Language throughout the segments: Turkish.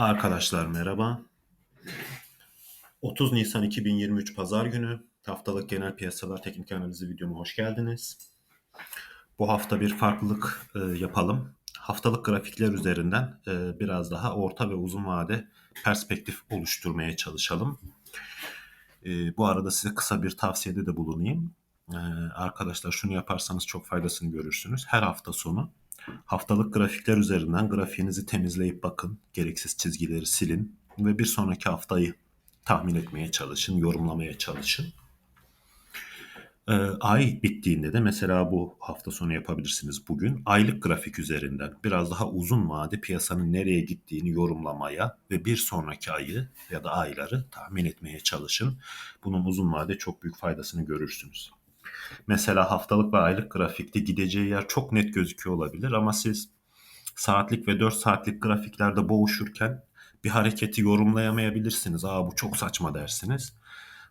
Arkadaşlar merhaba. 30 Nisan 2023 Pazar günü haftalık genel piyasalar teknik analizi videoma hoş geldiniz. Bu hafta bir farklılık e, yapalım. Haftalık grafikler üzerinden e, biraz daha orta ve uzun vade perspektif oluşturmaya çalışalım. E, bu arada size kısa bir tavsiyede de bulunayım. E, arkadaşlar şunu yaparsanız çok faydasını görürsünüz. Her hafta sonu Haftalık grafikler üzerinden grafiğinizi temizleyip bakın. Gereksiz çizgileri silin ve bir sonraki haftayı tahmin etmeye çalışın, yorumlamaya çalışın. Ee, ay bittiğinde de mesela bu hafta sonu yapabilirsiniz bugün. Aylık grafik üzerinden biraz daha uzun vade piyasanın nereye gittiğini yorumlamaya ve bir sonraki ayı ya da ayları tahmin etmeye çalışın. Bunun uzun vade çok büyük faydasını görürsünüz. Mesela haftalık ve aylık grafikte gideceği yer çok net gözüküyor olabilir ama siz saatlik ve 4 saatlik grafiklerde boğuşurken bir hareketi yorumlayamayabilirsiniz. Aa bu çok saçma dersiniz.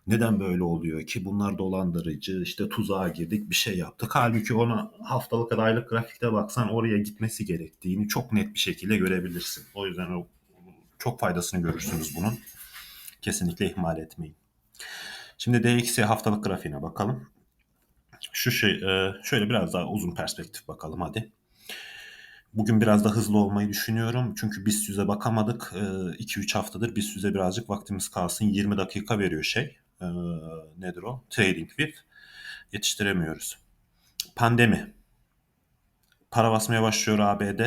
Neden böyle oluyor ki? Bunlar dolandırıcı, işte tuzağa girdik, bir şey yaptık. Halbuki ona haftalık ya da aylık grafikte baksan oraya gitmesi gerektiğini çok net bir şekilde görebilirsin. O yüzden çok faydasını görürsünüz bunun. Kesinlikle ihmal etmeyin. Şimdi DXY haftalık grafiğine bakalım. Şu şey e, şöyle biraz daha uzun perspektif bakalım hadi. Bugün biraz da hızlı olmayı düşünüyorum. Çünkü biz yüze bakamadık. 2-3 haftadır biz yüze birazcık vaktimiz kalsın. 20 dakika veriyor şey. E, nedir o? Trading with. Yetiştiremiyoruz. Pandemi. Para basmaya başlıyor ABD.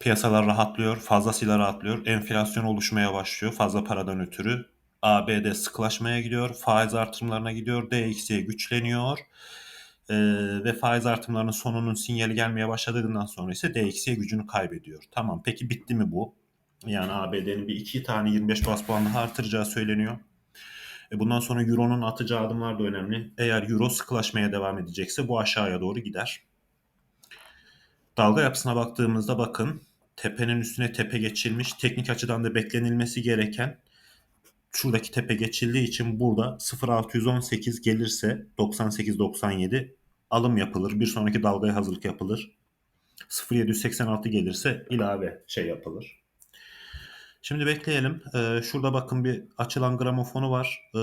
Piyasalar rahatlıyor. Fazlasıyla rahatlıyor. Enflasyon oluşmaya başlıyor. Fazla paradan ötürü. ABD sıklaşmaya gidiyor. Faiz artırımlarına gidiyor. DXY güçleniyor. Ee, ve faiz artımlarının sonunun sinyali gelmeye başladığından sonra ise DXY gücünü kaybediyor. Tamam peki bitti mi bu? Yani ABD'nin bir iki tane 25 bas puan daha artıracağı söyleniyor. E bundan sonra Euro'nun atacağı adımlar da önemli. Eğer Euro sıkılaşmaya devam edecekse bu aşağıya doğru gider. Dalga yapısına baktığımızda bakın tepenin üstüne tepe geçilmiş. Teknik açıdan da beklenilmesi gereken şuradaki tepe geçildiği için burada 0618 gelirse 98-97 alım yapılır. Bir sonraki dalgaya hazırlık yapılır. 0786 gelirse ilave şey yapılır. Şimdi bekleyelim. Ee, şurada bakın bir açılan gramofonu var. Ee,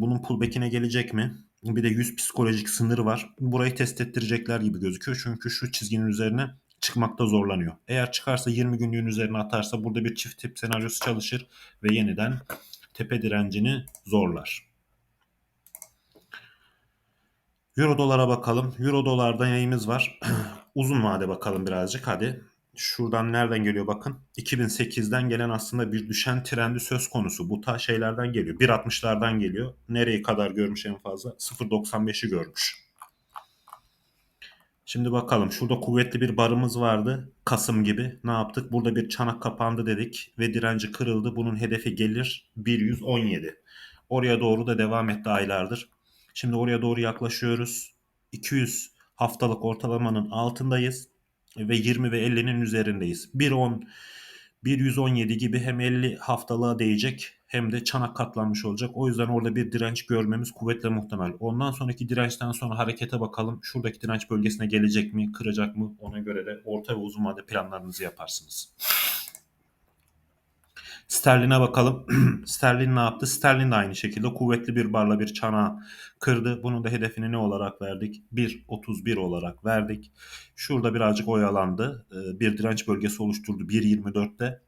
bunun pullback'ine gelecek mi? Bir de 100 psikolojik sınırı var. Burayı test ettirecekler gibi gözüküyor. Çünkü şu çizginin üzerine çıkmakta zorlanıyor. Eğer çıkarsa 20 günlüğün üzerine atarsa burada bir çift tip senaryosu çalışır ve yeniden tepe direncini zorlar. Euro dolara bakalım. Euro dolarda yayımız var. Uzun vade bakalım birazcık hadi. Şuradan nereden geliyor bakın. 2008'den gelen aslında bir düşen trendi söz konusu. Bu ta şeylerden geliyor. 1.60'lardan geliyor. Nereye kadar görmüş en fazla? 0.95'i görmüş. Şimdi bakalım şurada kuvvetli bir barımız vardı. Kasım gibi. Ne yaptık? Burada bir çanak kapandı dedik ve direnci kırıldı. Bunun hedefi gelir 117. Oraya doğru da devam etti aylardır. Şimdi oraya doğru yaklaşıyoruz. 200 haftalık ortalamanın altındayız ve 20 ve 50'nin üzerindeyiz. 1.10 117 gibi hem 50 haftalığa değecek hem de çanak katlanmış olacak. O yüzden orada bir direnç görmemiz kuvvetle muhtemel. Ondan sonraki dirençten sonra harekete bakalım. Şuradaki direnç bölgesine gelecek mi, kıracak mı? Ona göre de orta ve uzun vade planlarınızı yaparsınız. Sterlin'e bakalım. Sterlin ne yaptı? Sterlin de aynı şekilde kuvvetli bir barla bir çanağı kırdı. Bunun da hedefini ne olarak verdik? 1.31 olarak verdik. Şurada birazcık oyalandı. Ee, bir direnç bölgesi oluşturdu 1.24'te.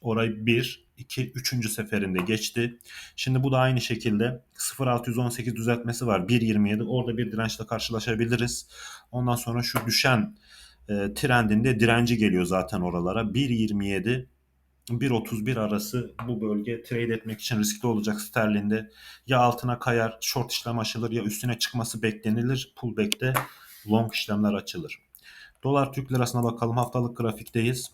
Orayı 1, 2, 3. seferinde geçti. Şimdi bu da aynı şekilde 0.618 düzeltmesi var. 1.27 orada bir dirençle karşılaşabiliriz. Ondan sonra şu düşen e, trendinde direnci geliyor zaten oralara. 1.27 1.31 arası bu bölge trade etmek için riskli olacak sterlinde. Ya altına kayar, short işlem açılır ya üstüne çıkması beklenilir. Pullback'te long işlemler açılır. Dolar Türk lirasına bakalım. Haftalık grafikteyiz.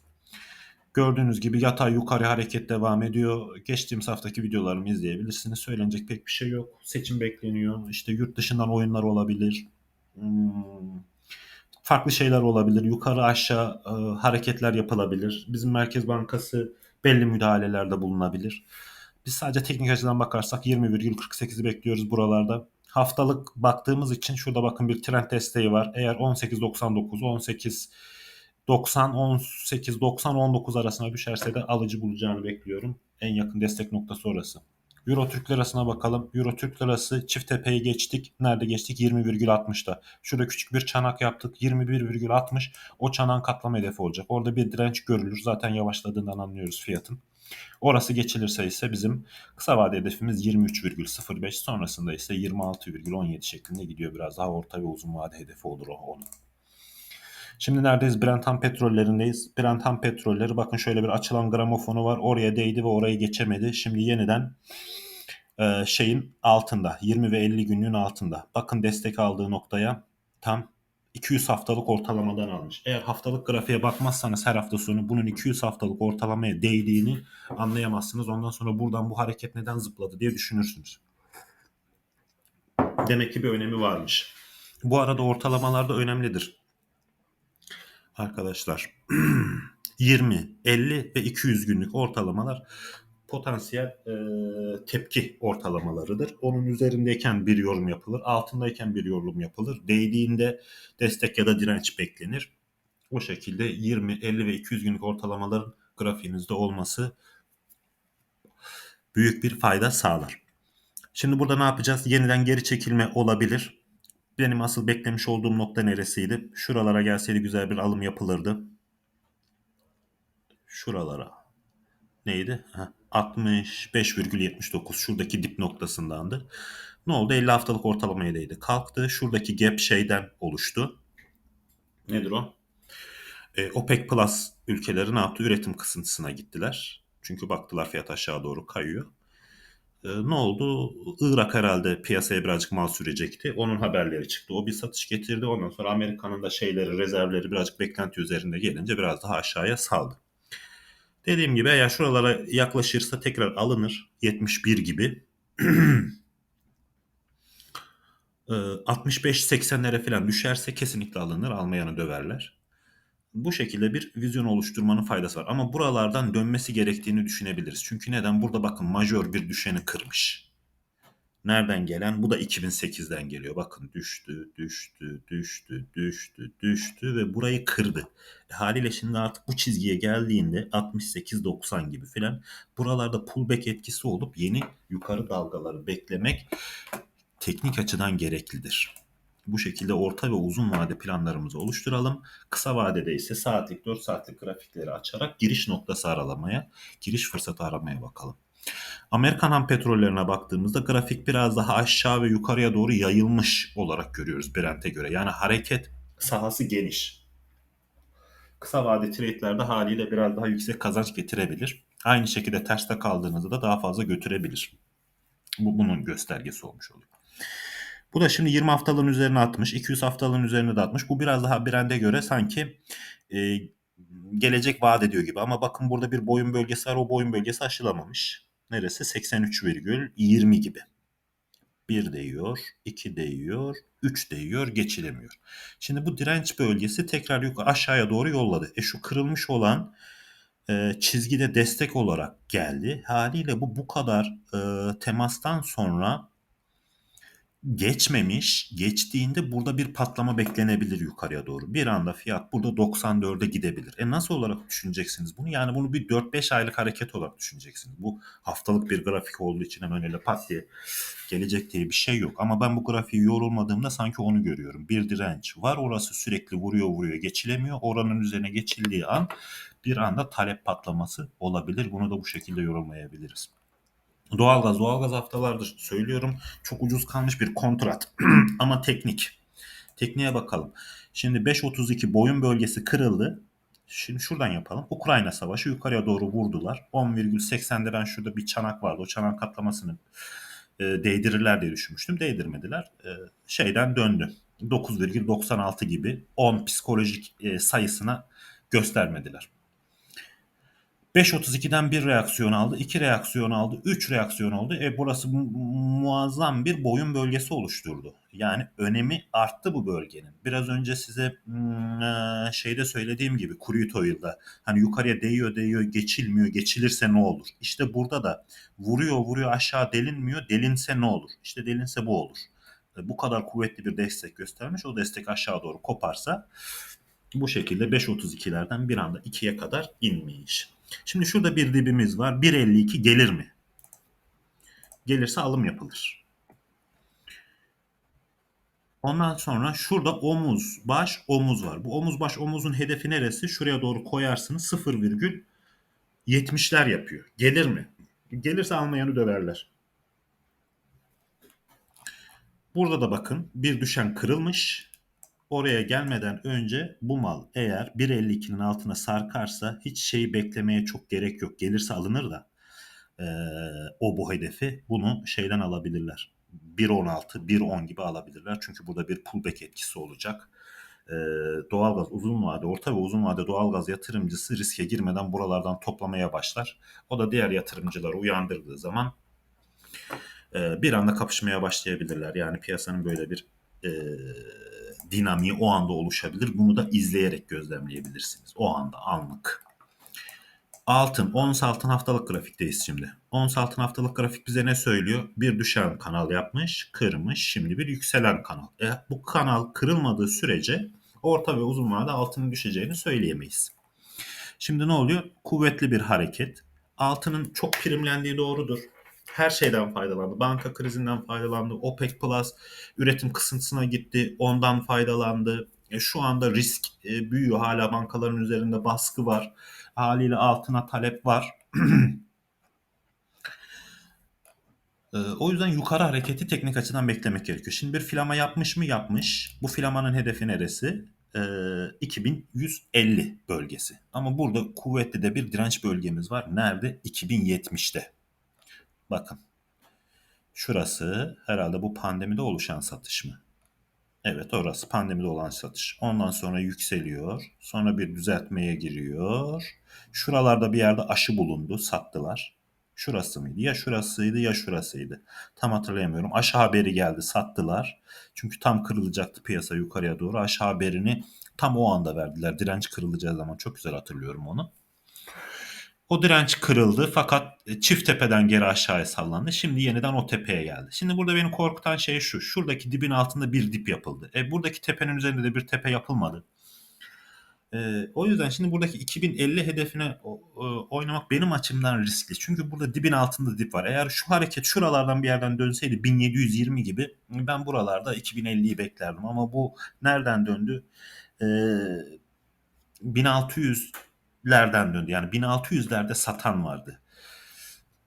Gördüğünüz gibi yatay yukarı hareket devam ediyor. Geçtiğimiz haftaki videolarımı izleyebilirsiniz. Söylenecek pek bir şey yok. Seçim bekleniyor. İşte yurt dışından oyunlar olabilir. Hmm, farklı şeyler olabilir. Yukarı aşağı e, hareketler yapılabilir. Bizim Merkez Bankası belli müdahalelerde bulunabilir. Biz sadece teknik açıdan bakarsak 20,48'i bekliyoruz buralarda. Haftalık baktığımız için şurada bakın bir trend desteği var. Eğer 18.99, 18 90 18 90 19 arasına düşerse de alıcı bulacağını bekliyorum. En yakın destek noktası orası. Euro Türk lirasına bakalım. Euro Türk lirası çift tepeyi geçtik. Nerede geçtik? 20,60'da. Şurada küçük bir çanak yaptık. 21,60. O çanağın katlama hedefi olacak. Orada bir direnç görülür. Zaten yavaşladığından anlıyoruz fiyatın. Orası geçilirse ise bizim kısa vade hedefimiz 23,05 sonrasında ise 26,17 şeklinde gidiyor. Biraz daha orta ve uzun vade hedefi olur o onun. Şimdi neredeyiz? Brentham petrollerindeyiz. Brentham petrolleri bakın şöyle bir açılan gramofonu var. Oraya değdi ve orayı geçemedi. Şimdi yeniden e, şeyin altında 20 ve 50 günlüğün altında. Bakın destek aldığı noktaya tam 200 haftalık ortalamadan almış. Eğer haftalık grafiğe bakmazsanız her hafta sonu bunun 200 haftalık ortalamaya değdiğini anlayamazsınız. Ondan sonra buradan bu hareket neden zıpladı diye düşünürsünüz. Demek ki bir önemi varmış. Bu arada ortalamalar da önemlidir. Arkadaşlar 20, 50 ve 200 günlük ortalamalar potansiyel e, tepki ortalamalarıdır. Onun üzerindeyken bir yorum yapılır, altındayken bir yorum yapılır. Değdiğinde destek ya da direnç beklenir. O şekilde 20, 50 ve 200 günlük ortalamaların grafiğinizde olması büyük bir fayda sağlar. Şimdi burada ne yapacağız? Yeniden geri çekilme olabilir. Benim asıl beklemiş olduğum nokta neresiydi? Şuralara gelseydi güzel bir alım yapılırdı. Şuralara. Neydi? Heh, 65,79 şuradaki dip noktasındandı. Ne oldu? 50 haftalık ortalamaya değdi. Kalktı. Şuradaki gap şeyden oluştu. Nedir o? E, OPEC Plus ülkeleri ne yaptı? Üretim kısıntısına gittiler. Çünkü baktılar fiyat aşağı doğru kayıyor. E, ne oldu? Irak herhalde piyasaya birazcık mal sürecekti. Onun haberleri çıktı. O bir satış getirdi. Ondan sonra Amerika'nın da şeyleri, rezervleri birazcık beklenti üzerinde gelince biraz daha aşağıya saldı. Dediğim gibi eğer şuralara yaklaşırsa tekrar alınır. 71 gibi. 65-80'lere falan düşerse kesinlikle alınır. Almayanı döverler. Bu şekilde bir vizyon oluşturmanın faydası var. Ama buralardan dönmesi gerektiğini düşünebiliriz. Çünkü neden? Burada bakın majör bir düşeni kırmış. Nereden gelen? Bu da 2008'den geliyor. Bakın düştü, düştü, düştü, düştü, düştü ve burayı kırdı. E, haliyle şimdi artık bu çizgiye geldiğinde 68-90 gibi filan buralarda pullback etkisi olup yeni yukarı dalgaları beklemek teknik açıdan gereklidir. Bu şekilde orta ve uzun vade planlarımızı oluşturalım. Kısa vadede ise saatlik 4 saatlik grafikleri açarak giriş noktası aralamaya, giriş fırsatı aramaya bakalım. Amerikan ham petrollerine baktığımızda grafik biraz daha aşağı ve yukarıya doğru yayılmış olarak görüyoruz Brent'e göre. Yani hareket sahası geniş. Kısa vade trade'lerde haliyle biraz daha yüksek kazanç getirebilir. Aynı şekilde terste kaldığınızda da daha fazla götürebilir. Bu bunun göstergesi olmuş oluyor. Bu da şimdi 20 haftalığın üzerine atmış. 200 haftalığın üzerine de atmış. Bu biraz daha Brent'e göre sanki e, gelecek vaat ediyor gibi. Ama bakın burada bir boyun bölgesi var. O boyun bölgesi aşılamamış. Neresi? 83,20 gibi. 1 değiyor, 2 değiyor, 3 değiyor, geçilemiyor. Şimdi bu direnç bölgesi tekrar yukarı aşağıya doğru yolladı. E şu kırılmış olan e, çizgide destek olarak geldi. Haliyle bu bu kadar e, temastan sonra geçmemiş. Geçtiğinde burada bir patlama beklenebilir yukarıya doğru. Bir anda fiyat burada 94'e gidebilir. E nasıl olarak düşüneceksiniz bunu? Yani bunu bir 4-5 aylık hareket olarak düşüneceksiniz. Bu haftalık bir grafik olduğu için hemen öyle pat diye gelecek diye bir şey yok. Ama ben bu grafiği yorulmadığımda sanki onu görüyorum. Bir direnç var. Orası sürekli vuruyor vuruyor geçilemiyor. Oranın üzerine geçildiği an bir anda talep patlaması olabilir. Bunu da bu şekilde yorumlayabiliriz. Doğalgaz, doğalgaz haftalardır söylüyorum. Çok ucuz kalmış bir kontrat. Ama teknik. Tekniğe bakalım. Şimdi 5.32 boyun bölgesi kırıldı. Şimdi şuradan yapalım. Ukrayna savaşı yukarıya doğru vurdular. 10,80'de ben şurada bir çanak vardı. O çanak katlamasını e, değdirirler diye düşünmüştüm. Değdirmediler. E, şeyden döndü. 9,96 gibi 10 psikolojik e, sayısına göstermediler. 5.32'den bir reaksiyon aldı, iki reaksiyon aldı, üç reaksiyon oldu. E burası muazzam bir boyun bölgesi oluşturdu. Yani önemi arttı bu bölgenin. Biraz önce size hmm, e, şeyde söylediğim gibi Oil'da hani yukarıya değiyor değiyor geçilmiyor geçilirse ne olur? İşte burada da vuruyor vuruyor aşağı delinmiyor delinse ne olur? İşte delinse bu olur. E, bu kadar kuvvetli bir destek göstermiş o destek aşağı doğru koparsa Bu şekilde 5.32'lerden bir anda 2'ye kadar inmiş. Şimdi şurada bir dibimiz var. 1.52 gelir mi? Gelirse alım yapılır. Ondan sonra şurada omuz, baş, omuz var. Bu omuz, baş, omuzun hedefi neresi? Şuraya doğru koyarsınız 0,70'ler yapıyor. Gelir mi? Gelirse almayanı döverler. Burada da bakın bir düşen kırılmış. Oraya gelmeden önce bu mal eğer 1.52'nin altına sarkarsa hiç şeyi beklemeye çok gerek yok. Gelirse alınır da e, o bu hedefi bunu şeyden alabilirler. 1.16, 1.10 gibi alabilirler. Çünkü burada bir pullback etkisi olacak. E, doğalgaz uzun vade, orta ve uzun vade doğalgaz yatırımcısı riske girmeden buralardan toplamaya başlar. O da diğer yatırımcıları uyandırdığı zaman e, bir anda kapışmaya başlayabilirler. Yani piyasanın böyle bir e, dinamiği o anda oluşabilir. Bunu da izleyerek gözlemleyebilirsiniz. O anda anlık. Altın, ons altın haftalık grafikteyiz şimdi. Ons altın haftalık grafik bize ne söylüyor? Bir düşen kanal yapmış, kırmış, şimdi bir yükselen kanal. E, bu kanal kırılmadığı sürece orta ve uzun vadede altının düşeceğini söyleyemeyiz. Şimdi ne oluyor? Kuvvetli bir hareket. Altının çok primlendiği doğrudur her şeyden faydalandı. Banka krizinden faydalandı. OPEC Plus üretim kısıntısına gitti. Ondan faydalandı. E, şu anda risk e, büyüyor. Hala bankaların üzerinde baskı var. Haliyle altına talep var. e, o yüzden yukarı hareketi teknik açıdan beklemek gerekiyor. Şimdi bir filama yapmış mı? Yapmış. Bu filamanın hedefi neresi? E, 2150 bölgesi. Ama burada kuvvetli de bir direnç bölgemiz var. Nerede? 2070'te. Bakın. Şurası herhalde bu pandemide oluşan satış mı? Evet orası pandemide olan satış. Ondan sonra yükseliyor. Sonra bir düzeltmeye giriyor. Şuralarda bir yerde aşı bulundu. Sattılar. Şurası mıydı? Ya şurasıydı ya şurasıydı. Tam hatırlayamıyorum. Aşağı haberi geldi. Sattılar. Çünkü tam kırılacaktı piyasa yukarıya doğru. Aşağı haberini tam o anda verdiler. Direnç kırılacağı zaman. Çok güzel hatırlıyorum onu. O direnç kırıldı fakat e, çift tepeden geri aşağıya sallandı. Şimdi yeniden o tepeye geldi. Şimdi burada beni korkutan şey şu. Şuradaki dibin altında bir dip yapıldı. E, buradaki tepenin üzerinde de bir tepe yapılmadı. E, o yüzden şimdi buradaki 2050 hedefine o, oynamak benim açımdan riskli. Çünkü burada dibin altında dip var. Eğer şu hareket şuralardan bir yerden dönseydi 1720 gibi ben buralarda 2050'yi beklerdim. Ama bu nereden döndü? E, 1600 lerden döndü. Yani 1600'lerde satan vardı.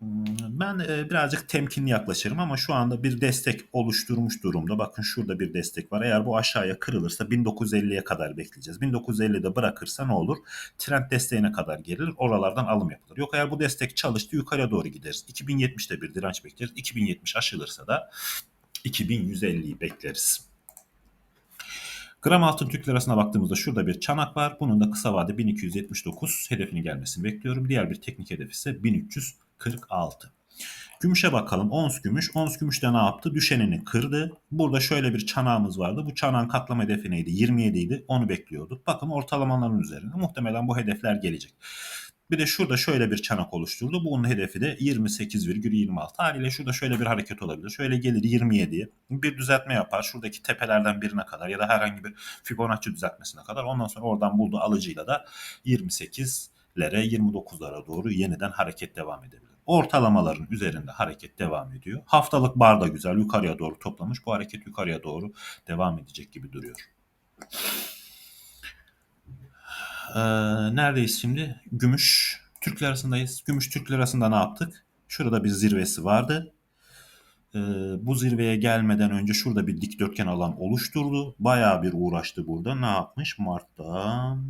Hmm, ben e, birazcık temkinli yaklaşırım ama şu anda bir destek oluşturmuş durumda. Bakın şurada bir destek var. Eğer bu aşağıya kırılırsa 1950'ye kadar bekleyeceğiz. 1950'de bırakırsa ne olur? Trend desteğine kadar gelir. Oralardan alım yapılır. Yok eğer bu destek çalıştı yukarıya doğru gideriz. 2070'te bir direnç bekleriz. 2070 aşılırsa da 2150'yi bekleriz. Gram altın Türk lirasına baktığımızda şurada bir çanak var. Bunun da kısa vade 1279 hedefini gelmesini bekliyorum. Diğer bir teknik hedef ise 1346. Gümüşe bakalım. Ons gümüş. Ons gümüş de ne yaptı? Düşenini kırdı. Burada şöyle bir çanağımız vardı. Bu çanağın katlama hedefi neydi? 27 idi. Onu bekliyorduk. Bakın ortalamaların üzerinde. Muhtemelen bu hedefler gelecek. Bir de şurada şöyle bir çanak oluşturdu. Bunun hedefi de 28,26. Haliyle şurada şöyle bir hareket olabilir. Şöyle gelir 27'ye bir düzeltme yapar. Şuradaki tepelerden birine kadar ya da herhangi bir Fibonacci düzeltmesine kadar. Ondan sonra oradan bulduğu alıcıyla da 28'lere 29'lara doğru yeniden hareket devam edebilir. Ortalamaların üzerinde hareket devam ediyor. Haftalık bar da güzel yukarıya doğru toplamış. Bu hareket yukarıya doğru devam edecek gibi duruyor. Ee, neredeyiz şimdi? Gümüş Türk lirasındayız. Gümüş Türk lirasında ne yaptık? Şurada bir zirvesi vardı. Ee, bu zirveye gelmeden önce şurada bir dikdörtgen alan oluşturdu. Bayağı bir uğraştı burada. Ne yapmış? Mart'tan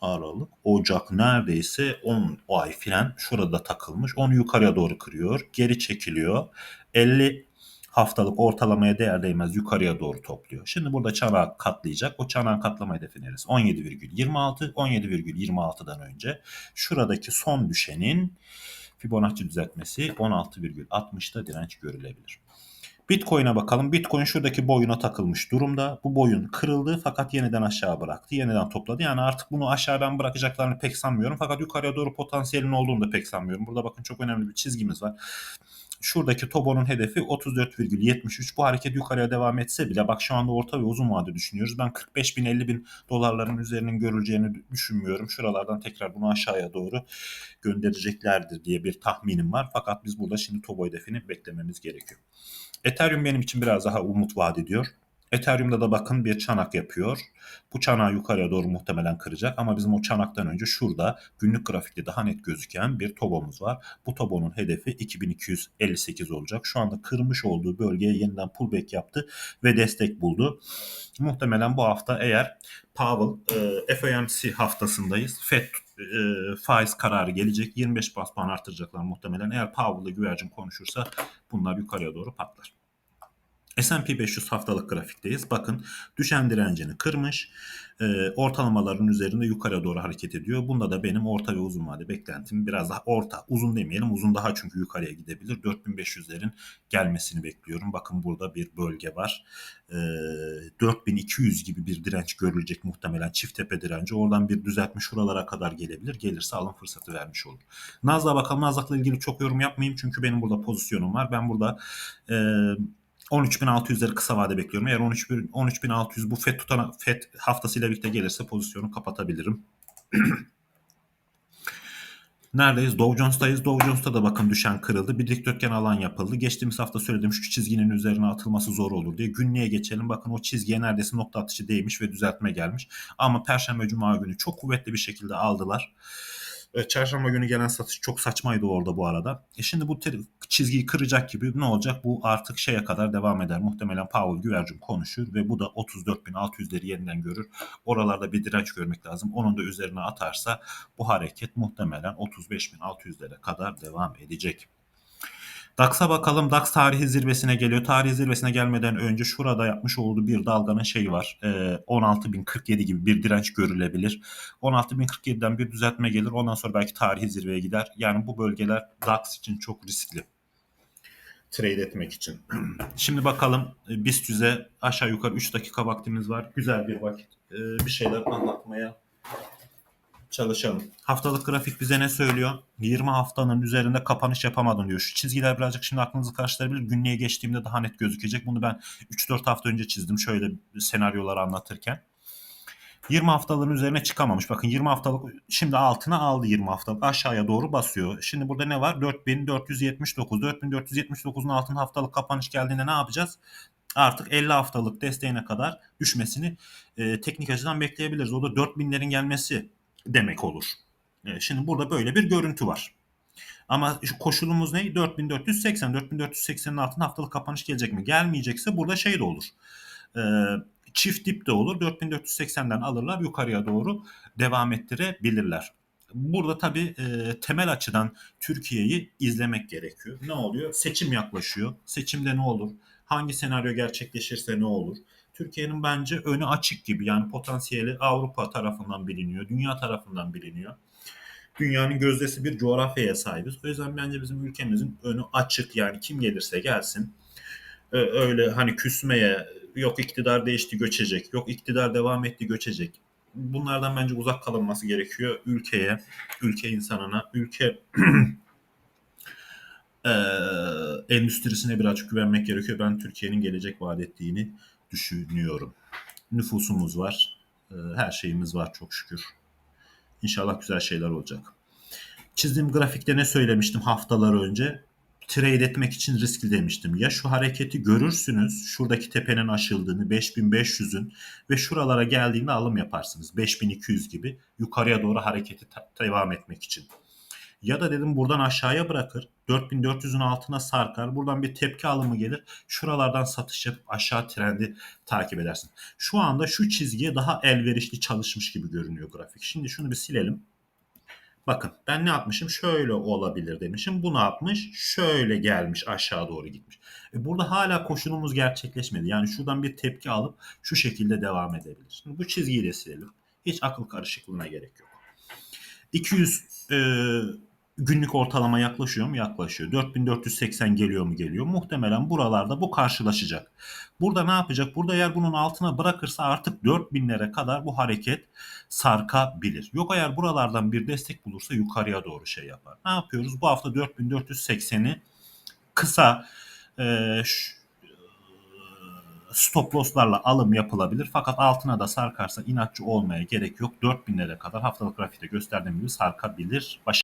Aralık, Ocak neredeyse 10 ay filan şurada takılmış. Onu yukarıya doğru kırıyor. Geri çekiliyor. 50 haftalık ortalamaya değer değmez yukarıya doğru topluyor. Şimdi burada çanağı katlayacak. O çanağın katlama hedefi neresi? 17,26. 17,26'dan önce şuradaki son düşenin Fibonacci düzeltmesi 16,60'da direnç görülebilir. Bitcoin'e bakalım. Bitcoin şuradaki boyuna takılmış durumda. Bu boyun kırıldı fakat yeniden aşağı bıraktı. Yeniden topladı. Yani artık bunu aşağıdan bırakacaklarını pek sanmıyorum. Fakat yukarıya doğru potansiyelin olduğunu da pek sanmıyorum. Burada bakın çok önemli bir çizgimiz var. Şuradaki Tobo'nun hedefi 34,73. Bu hareket yukarıya devam etse bile bak şu anda orta ve uzun vade düşünüyoruz. Ben 45 bin 50 bin dolarların üzerinin görüleceğini düşünmüyorum. Şuralardan tekrar bunu aşağıya doğru göndereceklerdir diye bir tahminim var. Fakat biz burada şimdi Tobo hedefini beklememiz gerekiyor. Ethereum benim için biraz daha umut vaat ediyor. Ethereum'da da bakın bir çanak yapıyor. Bu çanağı yukarıya doğru muhtemelen kıracak ama bizim o çanaktan önce şurada günlük grafikte daha net gözüken bir tobomuz var. Bu tobonun hedefi 2258 olacak. Şu anda kırmış olduğu bölgeye yeniden pullback yaptı ve destek buldu. Muhtemelen bu hafta eğer Powell e, FOMC haftasındayız. Fed e, faiz kararı gelecek. 25 bas puan artıracaklar muhtemelen. Eğer Powell'la güvercin konuşursa bunlar yukarıya doğru patlar. S&P 500 haftalık grafikteyiz. Bakın düşen direncini kırmış. E, ortalamaların üzerinde yukarı doğru hareket ediyor. Bunda da benim orta ve uzun vade beklentim biraz daha orta. Uzun demeyelim. Uzun daha çünkü yukarıya gidebilir. 4500'lerin gelmesini bekliyorum. Bakın burada bir bölge var. E, 4200 gibi bir direnç görülecek muhtemelen. Çift tepe direnci. Oradan bir düzeltme şuralara kadar gelebilir. Gelirse alım fırsatı vermiş olur. Nazlığa bakalım. Nazlıkla ilgili çok yorum yapmayayım. Çünkü benim burada pozisyonum var. Ben burada eee 13.600'leri kısa vade bekliyorum. Eğer 13.600 bu FED tutan FED haftasıyla birlikte gelirse pozisyonu kapatabilirim. Neredeyiz? Dow Jones'tayız. Dow Jones'ta da bakın düşen kırıldı. Bir dikdörtgen alan yapıldı. Geçtiğimiz hafta söyledim şu çizginin üzerine atılması zor olur diye. Günlüğe geçelim. Bakın o çizgiye neredeyse nokta atışı değmiş ve düzeltme gelmiş. Ama Perşembe Cuma günü çok kuvvetli bir şekilde aldılar. E, çarşamba günü gelen satış çok saçmaydı orada bu arada. E şimdi bu çizgiyi kıracak gibi ne olacak? Bu artık şeye kadar devam eder. Muhtemelen Powell güvercin konuşur ve bu da 34.600'leri yeniden görür. Oralarda bir direnç görmek lazım. Onun da üzerine atarsa bu hareket muhtemelen 35.600'lere kadar devam edecek. DAX'a bakalım. DAX tarihi zirvesine geliyor. Tarihi zirvesine gelmeden önce şurada yapmış olduğu bir dalganın şeyi var. E, 16.047 gibi bir direnç görülebilir. 16.047'den bir düzeltme gelir. Ondan sonra belki tarihi zirveye gider. Yani bu bölgeler DAX için çok riskli trade etmek için. Şimdi bakalım BIST 100'e aşağı yukarı 3 dakika vaktimiz var. Güzel bir vakit. Ee, bir şeyler anlatmaya çalışalım. Haftalık grafik bize ne söylüyor? 20 haftanın üzerinde kapanış yapamadın diyor. Şu çizgiler birazcık şimdi aklınızı karıştırabilir. Günlüğe geçtiğimde daha net gözükecek. Bunu ben 3-4 hafta önce çizdim şöyle senaryoları anlatırken. 20 haftaların üzerine çıkamamış. Bakın 20 haftalık şimdi altına aldı 20 haftalık aşağıya doğru basıyor. Şimdi burada ne var? 4479. 4479'un altın haftalık kapanış geldiğinde ne yapacağız? Artık 50 haftalık desteğine kadar düşmesini e, teknik açıdan bekleyebiliriz. O da 4000'lerin gelmesi demek olur. E, şimdi burada böyle bir görüntü var. Ama şu koşulumuz ne? 4480. 4480'in altında haftalık kapanış gelecek mi? Gelmeyecekse burada şey de olur. E, çift dip de olur. 4480'den alırlar yukarıya doğru devam ettirebilirler. Burada tabii e, temel açıdan Türkiye'yi izlemek gerekiyor. Ne oluyor? Seçim yaklaşıyor. Seçimde ne olur? Hangi senaryo gerçekleşirse ne olur? Türkiye'nin bence önü açık gibi. Yani potansiyeli Avrupa tarafından biliniyor, dünya tarafından biliniyor. Dünyanın gözdesi bir coğrafyaya sahibiz. O yüzden bence bizim ülkemizin önü açık. Yani kim gelirse gelsin. Öyle hani küsmeye, yok iktidar değişti göçecek, yok iktidar devam etti göçecek. Bunlardan bence uzak kalınması gerekiyor ülkeye, ülke insanına, ülke e, endüstrisine birazcık güvenmek gerekiyor. Ben Türkiye'nin gelecek vaat ettiğini düşünüyorum. Nüfusumuz var. Ee, her şeyimiz var çok şükür. İnşallah güzel şeyler olacak. Çizdiğim grafikte ne söylemiştim haftalar önce? Trade etmek için riskli demiştim. Ya şu hareketi görürsünüz, şuradaki tepenin aşıldığını 5500'ün ve şuralara geldiğinde alım yaparsınız. 5200 gibi yukarıya doğru hareketi devam etmek için. Ya da dedim buradan aşağıya bırakır. 4400'ün altına sarkar. Buradan bir tepki alımı gelir. Şuralardan satış yapıp aşağı trendi takip edersin. Şu anda şu çizgiye daha elverişli çalışmış gibi görünüyor grafik. Şimdi şunu bir silelim. Bakın ben ne yapmışım? Şöyle olabilir demişim. Bu ne yapmış? Şöyle gelmiş aşağı doğru gitmiş. E burada hala koşulumuz gerçekleşmedi. Yani şuradan bir tepki alıp şu şekilde devam edebilir. Şimdi bu çizgiyi de silelim. Hiç akıl karışıklığına gerek yok. 200 e, günlük ortalama yaklaşıyor mu? Yaklaşıyor. 4480 geliyor mu? Geliyor. Muhtemelen buralarda bu karşılaşacak. Burada ne yapacak? Burada eğer bunun altına bırakırsa artık 4000'lere kadar bu hareket sarkabilir. Yok eğer buralardan bir destek bulursa yukarıya doğru şey yapar. Ne yapıyoruz? Bu hafta 4480'i kısa e, ş- stop loss'larla alım yapılabilir. Fakat altına da sarkarsa inatçı olmaya gerek yok. 4000'lere kadar haftalık grafikte gösterdiğim gibi sarkabilir. Baş